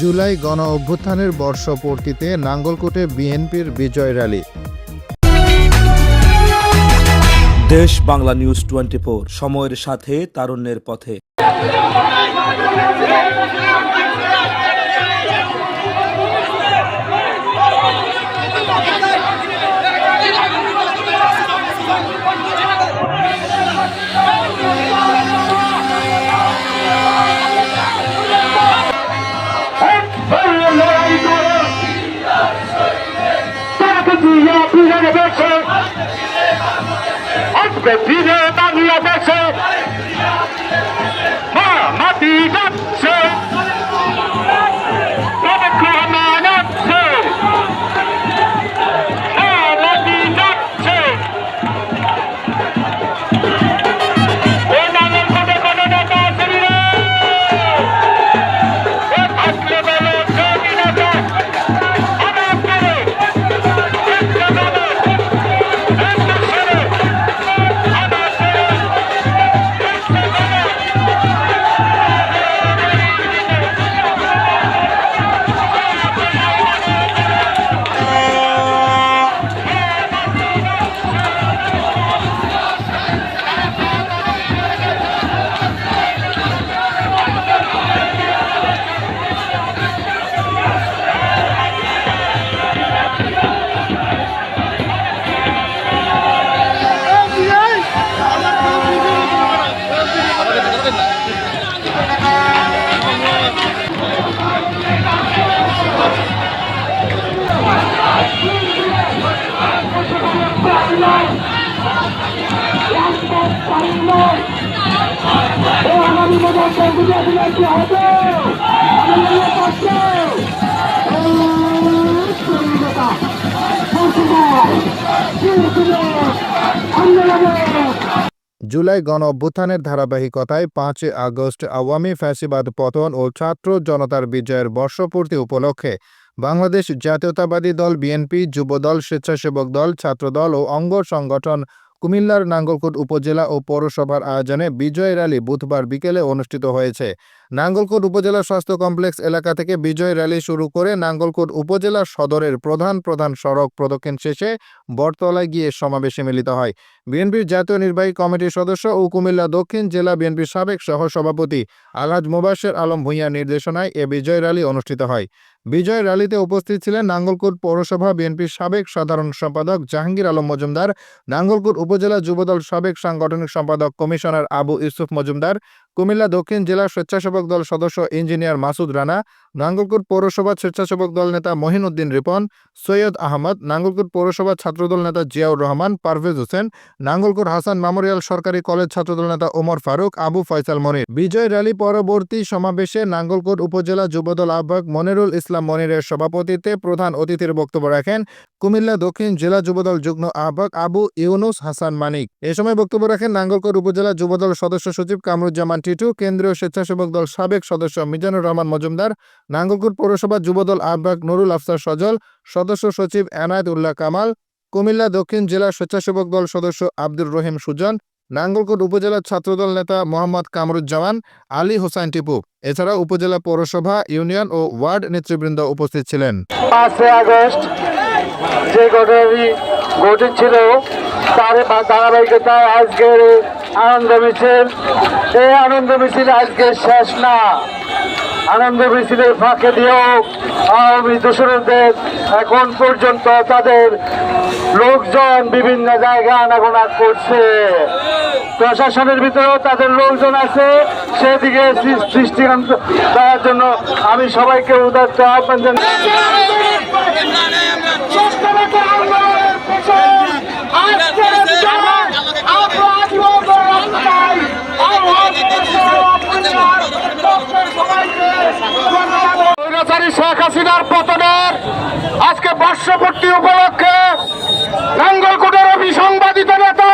জুলাই গণ অভ্যুত্থানের বর্ষপূর্তিতে নাঙ্গলকোটে বিএনপির বিজয় র্যালি। দেশ বাংলা নিউজ টোয়েন্টি সময়ের সাথে তারুণ্যের পথে। ফিরে বাংলাদেশে জুলাই গণ অভ্যুত্থানের ধারাবাহিকতায় পাঁচই আগস্ট আওয়ামী ফ্যাসিবাদ পতন ও ছাত্র জনতার বিজয়ের বর্ষপূর্তি উপলক্ষে বাংলাদেশ জাতীয়তাবাদী দল, বিএনপি, যুবদল, স্বেচ্ছাসেবক দল, ছাত্রদল ও অঙ্গ সংগঠন কুমিল্লার নাঙ্গলকোট উপজেলা ও পৌরসভার আয়োজনে বিজয় র্যালি বুধবার বিকেলে অনুষ্ঠিত হয়েছে। নাঙ্গলকোট উপজেলা স্বাস্থ্য কমপ্লেক্স এলাকা থেকে বিজয় র্যালি শুরু করে নাঙ্গলকোট উপজেলা সদরের প্রধান প্রধান সড়ক প্রদক্ষিণ শেষে বটতলায় গিয়ে সমাবেশে মিলিত হয়। বিএনপির জাতীয় নির্বাহী কমিটির সদস্য ও কুমিল্লা দক্ষিণ জেলা বিএনপির সাবেক সহ সভাপতি আলহাজ মোবাশের আলম ভূঁইয়ার নির্দেশনায় এ বিজয় র্যালি অনুষ্ঠিত হয়। বিজয় র্যালিতে উপস্থিত ছিলেন নাঙ্গলকোট পৌরসভা বিএনপির সাবেক সাধারণ সম্পাদক জাহাঙ্গীর আলম মজুমদার, নাঙ্গলকোট উপজেলা যুবদল সাবেক সাংগঠনিক সম্পাদক কমিশনার আবু ইউসুফ মজুমদার কুমিল্লা দক্ষিণ জেলা স্বেচ্ছাসেবক দল সদস্য ইঞ্জিনিয়ার মাসুদ রানা, নাঙ্গলকোট পৌরসভা স্বেচ্ছাসেবক দল নেতা মহিনুদ্দিন রিপন, সৈয়দ আহমদ, নাঙ্গলকোট পৌরসভা ছাত্রদল নেতা জিয়াউর রহমান, পারভেজ হোসেন, নাঙ্গলকোট হাসান মেমোরিয়াল সরকারি কলেজ ছাত্রদল নেতা ওমর ফারুক, আবু ফয়সাল মনির। বিজয় র্যালি পরবর্তী সমাবেশে নাঙ্গলকোট উপজেলা যুবদল আহ্বায়ক মনিরুল ইসলাম মনিরের সভাপতিত্বে প্রধান অতিথির বক্তব্য রাখেন কুমিল্লা দক্ষিণ জেলা যুবদল যুগ্ম আহ্বায়ক আবু ইউনুস হাসান মানিক। এ সময় বক্তব্য রাখেন নাঙ্গলকোট উপজেলা যুবদল সদস্য সচিব কামরুজ্জামান টিটু কেন্দ্রীয় স্বেচ্ছাসেবক দল সাবেক সদস্য মিজানুর রহমান মজুমদার, নাঙ্গলকোট পৌরসভা যুবদল আহ্বায়ক নুরুল আফসার সজল, সদস্য সচিব এনায়েত উল্লাহ কামাল, কুমিল্লা দক্ষিণ জেলা স্বেচ্ছাসেবক দল সদস্য আব্দুর রহিম সুজন, নাঙ্গলকোট উপজেলা ছাত্রদল নেতা মোহাম্মদ কামরুজ্জামান, আলী হোসাইন টিপু। এছাড়া উপজেলা পৌরসভা, ইউনিয়ন ও ওয়ার্ড নেতৃবৃন্দ উপস্থিত ছিলেন। পাঁচই আগস্ট যে ঘটেছিল তার ধারাবাহিকতায় আজকের আনন্দ মিছিল। এই আনন্দ মিছিল আজকে শেষ না। আনন্দ মিছিলের ফাঁকে দিয়েও আওয়ামী দোসরদের এখন পর্যন্ত তাদের লোকজন বিভিন্ন জায়গায় আনাগোনা করছে। প্রশাসনের ভিতরেও তাদের লোকজন আছে। সেদিকে সৃ- সৃষ্টিকান্ত দেওয়ার জন্য আমি সবাইকে উদার্ত আহ্বান জানাই স্বৈরাচারী শেখ হাসিনার পতনের আজকে বর্ষপূর্তি উপলক্ষে নাঙ্গলকোটের অভিসংবাদিত নেতা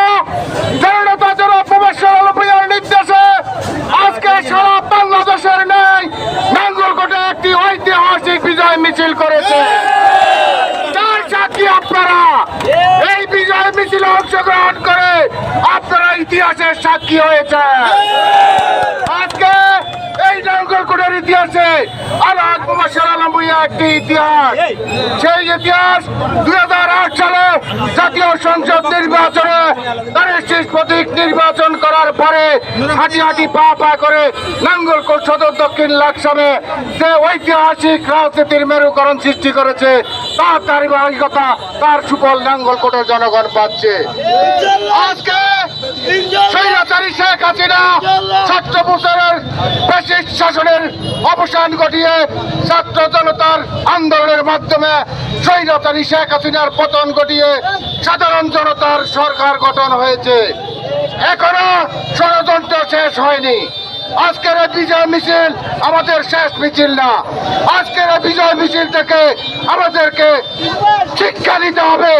নির্দেশে আজকে সারা বাংলাদেশের নেই নাঙ্গলকোটে একটি ঐতিহাসিক বিজয় মিছিল করেছে। আপনারা, এই বিজয় মিছিলে অংশগ্রহণ করে আপনারা ইতিহাসের সাক্ষী হয়েছে আজকে ইতিহাসে একটি ইতিহাস। সেই ইতিহাস দুই সালে জাতীয় সংসদ নির্বাচনে তাদের শেষ প্রতীক নির্বাচন করার পরে হাঁটি হাঁটি পা পা করে নাঙ্গলকোট সদর দক্ষিণ লাকসামে যে ঐতিহাসিক রাজনীতির মেরুকরণ সৃষ্টি করেছে তার ধারাবাহিকতা তার সুফল নাঙ্গলকোটের জনগণ পাচ্ছে। আজকে স্বৈরাচারী শেখ হাসিনা ছাত্র প্রচারের ফ্যাসিস্ট শাসনের অবসান ঘটিয়ে ছাত্র জনতার আন্দোলনের মাধ্যমে স্বৈরাচারী শেখ হাসিনার পতন ঘটিয়ে সাধারণ জনতার সরকার গঠন হয়েছে। এখনও ষড়যন্ত্র শেষ হয়নি। আজকের বিজয় মিছিল আমাদের শেষ মিছিল না। আজকের বিজয় মিছিল থেকে আমাদেরকে শিক্ষা নিতে হবে।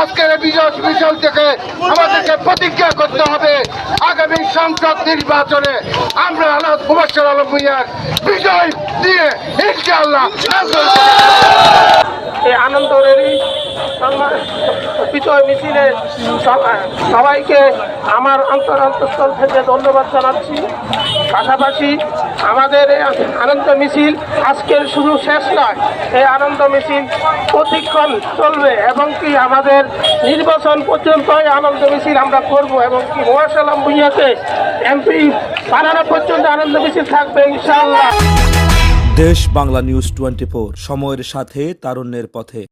আজকের বিজয় মিছিল থেকে আমাদেরকে প্রতিজ্ঞা করতে হবে। আগামী সংসদ নির্বাচনে আমরা আল্লাহ মুবাসর আলম ভুইয়ার বিজয় দিয়ে ইনশাআল্লাহ সংবাদ বিজয় মিছিলে সবাইকে আমার অন্তর অন্তঃস্থল থেকে ধন্যবাদ জানাচ্ছি। পাশাপাশি আমাদের আনন্দ মিছিল আজকের শুধু শেষ নয়। এই আনন্দ মিছিল প্রতিক্ষণ চলবে এবং কি আমাদের নির্বাচন পর্যন্ত আনন্দ মিছিল আমরা করব এবং কি মোয়াশালাম ভুইয়াকে এমপি বানানো পর্যন্ত আনন্দ মিছিল থাকবে ইনশাল্লাহ দেশ বাংলা নিউজ টোয়েন্টি সময়ের সাথে, তারুণ্যের পথে।